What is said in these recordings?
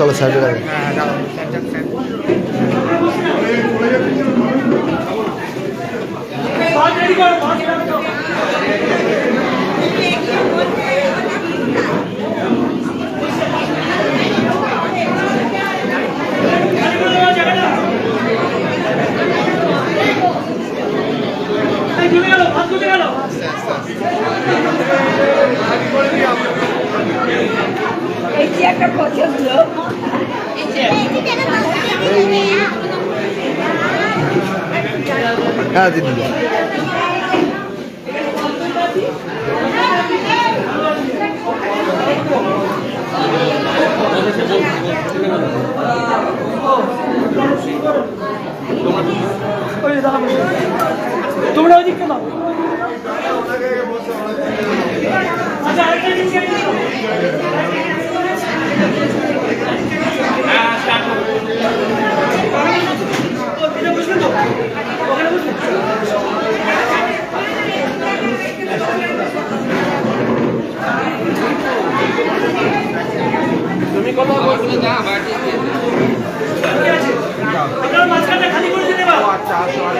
চলো স্যার একটা কথা হলো। হ্যাঁ দিদি তোমরা ওইদিকে দাও আচ্ছা তুমি কথা বলছো না বাকি ঠিক আছে আপনার আচ্ছা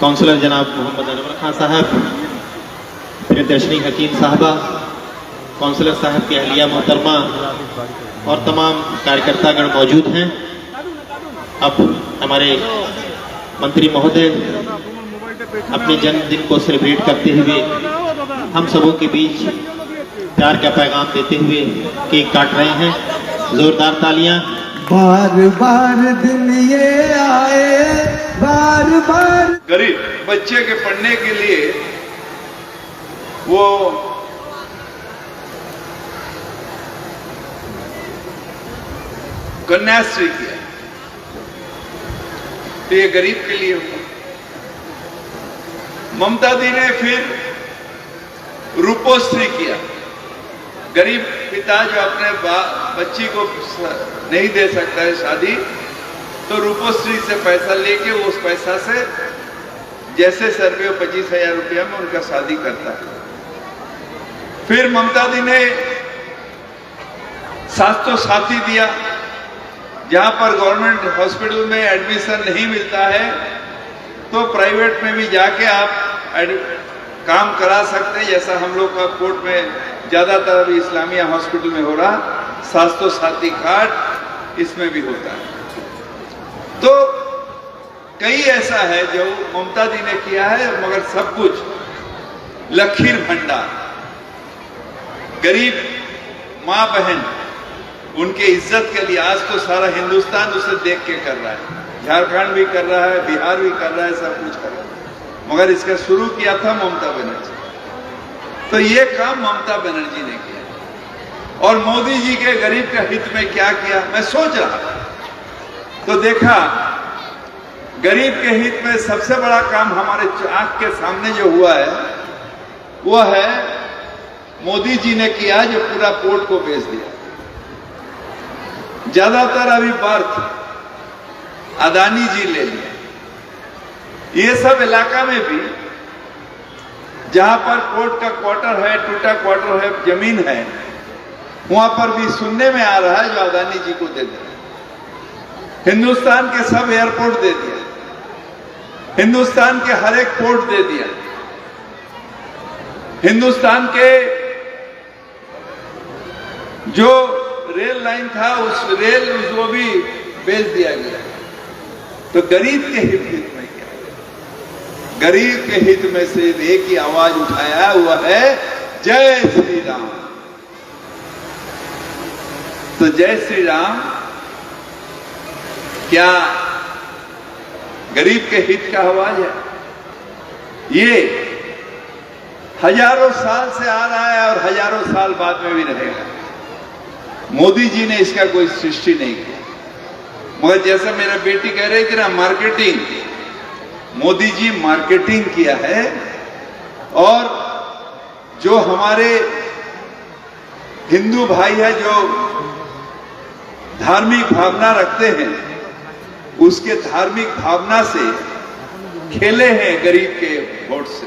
काउंसलर जनाब मोहम्मद अनवर खान साहब प्रियदर्शनी हकीम साहबा काउंसलर साहब की अहलिया मोहतरमा और तमाम कार्यकर्तागण मौजूद हैं। अब हमारे मंत्री महोदय अपने जन्मदिन को सेलिब्रेट करते हुए हम सबों के बीच प्यार का पैगाम देते हुए केक काट रहे हैं। जोरदार तालियाँ। बार बार दिन ये आए बार बार। गरीब बच्चे के पढ़ने के लिए वो कन्याश्री किया तो ये गरीब के लिए हुआ। ममता दी ने फिर रूपोश्री किया। गरीब पिता जो अपने बच्ची को नहीं दे सकता है शादी तो रूपोश्री से पैसा लेके उस पैसा से, जैसे सर्वे पच्चीस हज़ार रुपया में उनका शादी करता है। फिर ममता दी ने सास्तो साथी दिया, जहाँ पर गवर्नमेंट हॉस्पिटल में एडमिशन नहीं मिलता है तो प्राइवेट में भी जाके आप काम करा सकते हैं, जैसा हम लोग का कोर्ट में ज़्यादातर अभी इस्लामिया हॉस्पिटल में हो रहा स्वास्थ्य साथी कार्ड इसमें भी होता है। तो कई ऐसा है जो ममता जी ने किया है, मगर सब कुछ लखीर भंडार। गरीब माँ बहन, उनके इज़्ज़त के लिए आज तो सारा हिंदुस्तान उसे देख के कर रहा है। झारखंड भी कर रहा है, बिहार भी कर रहा है, सब कुछ कर रहा है। मगर इसका शुरू किया था ममता बनर्जी। तो ये काम ममता बनर्जी ने किया। और मोदी जी के गरीब के हित में क्या किया, मैं सोच रहा था। तो देखा, गरीब के हित में सबसे बड़ा काम हमारे आँख के सामने जो हुआ है, वो है मोदी जी ने किया जो पूरा पोर्ट को बेच दिया। ज़्यादातर अभी बर्थ अदानी जी ले लिया ये सब इलाका में भी, जहाँ पर पोर्ट का क्वार्टर है, टूटा क्वार्टर है, ज़मीन है, वहाँ पर भी सुनने में आ रहा है जो अदानी जी को दे दिया हिंदुस्तान के सब एयरपोर्ट दे दिया। हिंदुस्तान के हर एक पोर्ट दे दिया। हिंदुस्तान के जो रेल लाइन था, उस रेल उसको भी बेच दिया गया। तो गरीब के हित हित में क्या? गरीब के हित में से एक ही आवाज़ उठाया हुआ है जय श्री राम। तो जय श्री राम क्या गरीब के हित का आवाज़ है? ये हज़ारों साल से आ रहा है और हज़ारों साल बाद में भी रहेगा मोदी जी ने इसका कोई सृष्टि नहीं किया मगर जैसा मेरा बेटी कह रही थी ना मार्केटिंग मोदी जी मार्केटिंग किया है और जो हमारे हिंदू भाई है जो धार्मिक भावना रखते हैं उसके धार्मिक भावना से खेले हैं गरीब के वोट से।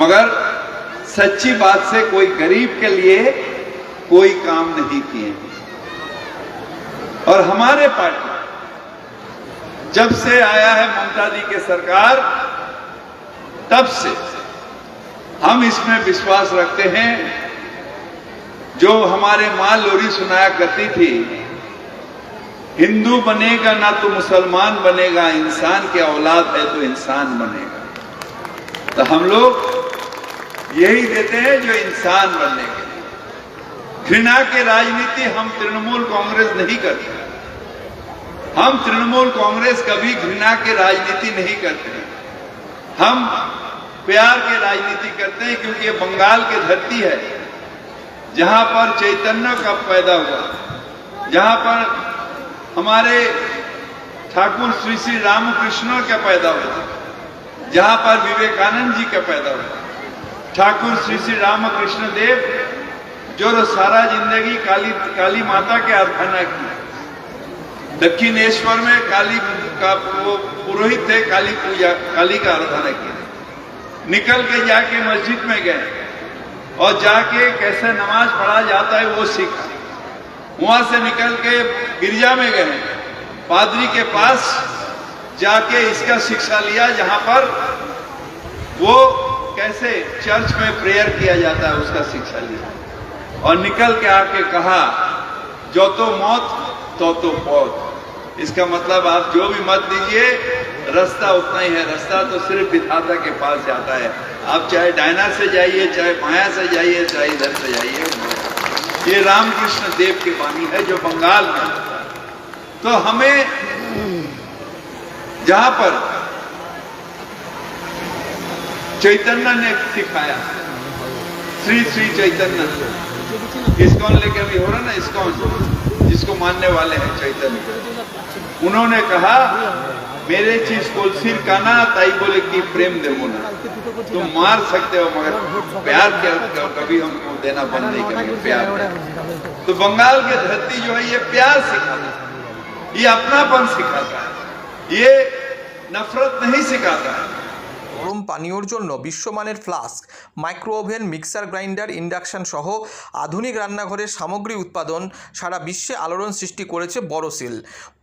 मगर सच्ची बात से कोई गरीब के लिए कोई काम नहीं किए। और हमारे पार्टी, जब से आया है ममता जी के सरकार, तब से हम इसमें विश्वास रखते हैं। जो हमारे माँ लोरी सुनाया करती थी हिंदू बनेगा ना तो मुसलमान बनेगा, इंसान के औलाद है तो इंसान बनेगा। तो हम लोग यही देते हैं जो इंसान बनने के लिए। घृणा की राजनीति हम तृणमूल कांग्रेस नहीं करते। हम तृणमूल कांग्रेस कभी घृणा की राजनीति नहीं करते। हम प्यार की राजनीति करते हैं क्योंकि ये बंगाल की धरती है, जहाँ पर चैतन्य का पैदा हुआ, जहाँ पर हमारे ठाकुर श्री श्री रामकृष्ण का पैदा हुआ जहाँ पर विवेकानंद जी का पैदा हुआ ठाकुर श्री श्री रामकृष्ण देव, जो सारा ज़िंदगी काली काली माता की आराधना की दक्षिणेश्वर में काली का वो पुरोहित थे, काली पूजा, काली का आराधना की निकल के जाके मस्जिद में गए और जाके कैसे नमाज़ पढ़ा जाता है वो सीखा। वहाँ से निकल के गिरजा में गए। पादरी के पास जाके इसका शिक्षा लिया, जहाँ पर वो कैसे चर्च में प्रेयर किया जाता है, उसका शिक्षा लिया। और निकल के आके कहा, जो तो मौत तो तो मौत। इसका मतलब आप जो भी मत दीजिए, रास्ता उतना ही है। रास्ता तो सिर्फ़ विधाता के पास जाता है। आप चाहे डायना से जाइए, चाहे माया से जाइए, चाहे इधर से जाइए ये रामकृष्ण देव की वाणी है जो बंगाल में तो हमें जहाँ पर चैतन्य ने सिखाया, श्री श्री चैतन्य। इसकॉन लेके अभी हो रहा ना? इसकॉन जिसको मानने वाले हैं चैतन्य। उन्होंने कहा, मेरे चीज़ को सिर काना ताई बोले कि प्रेम देवो ना तुम मार सकते हो मगर प्यार क्या कभी हमको देना बंद नहीं करेंगे प्यार तो बंगाल की धरती जो है ये प्यार सिखाता है ये अपनापन सिखाता है ये नफरत नहीं सिखाता है গরম পানীয়র জন্য বিশ্বমানের flask micro oven mixer grinder induction সহ আধুনিক রান্নাঘরের সামগ্রী উৎপাদন সারা বিশ্বে আলোড়ন সৃষ্টি করেছে বড়সিল